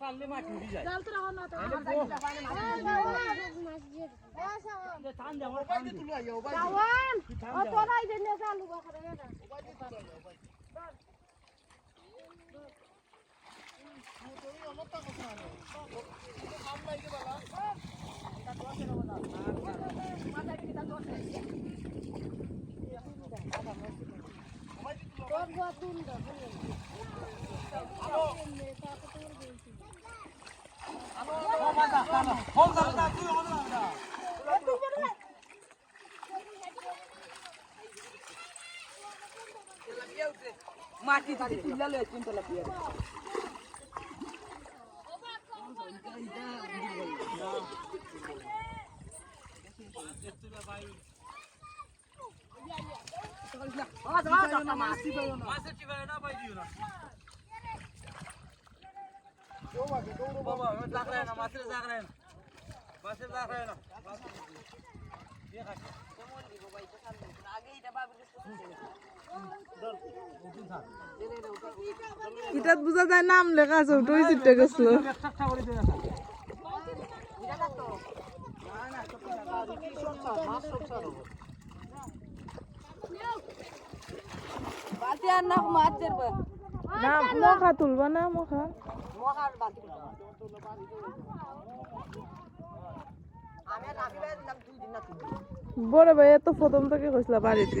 মাটি থেকে তুললে লয়ে চিন্তা লাপিয়ে এটাত বুঝা যায় নাম লেখা আছে ওটাই চিটে গেছিল বালতি আর না মাছ দেবে। না মখা তুলবা না মখা মহার বালতি আমি নামি বাইরে দিলাম দুই দিন না তিন দিন বড়। ভাই এত প্রথম ইটাত বোঝা যায় নাম লেখা আছে ওটাই চিটে গেছিল। না, মখা তুলবা না, মখা। বড় ভাই এত প্রথম থেকে কইছিল বাড়িতে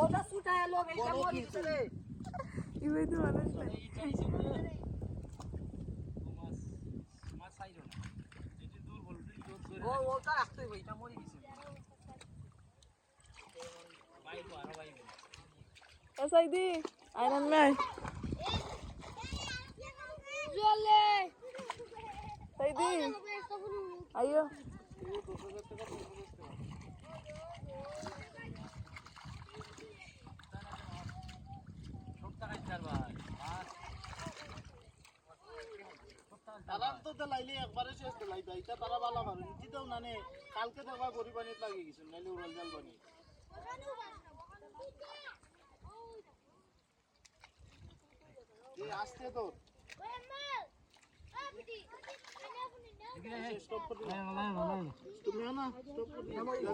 ওটা ছুটায় লোক এইটা মরি করে ইবে তো মানুষ না মাছ সাইরো না যদি দূর বল ও ওটা রাখতে হইবে এটা মরি গেছে বাইক আর বাইক ও সাইদি আইরন তারা তো লাইলে একবারে শেষ দিলাই দাইতা তারা বালা মারুন কালকে দেখবা গরিব পানিত লাগি গেছিল নাইলে উড়াল জাল বানি এই আসতে তো তুমি না স্টপ করে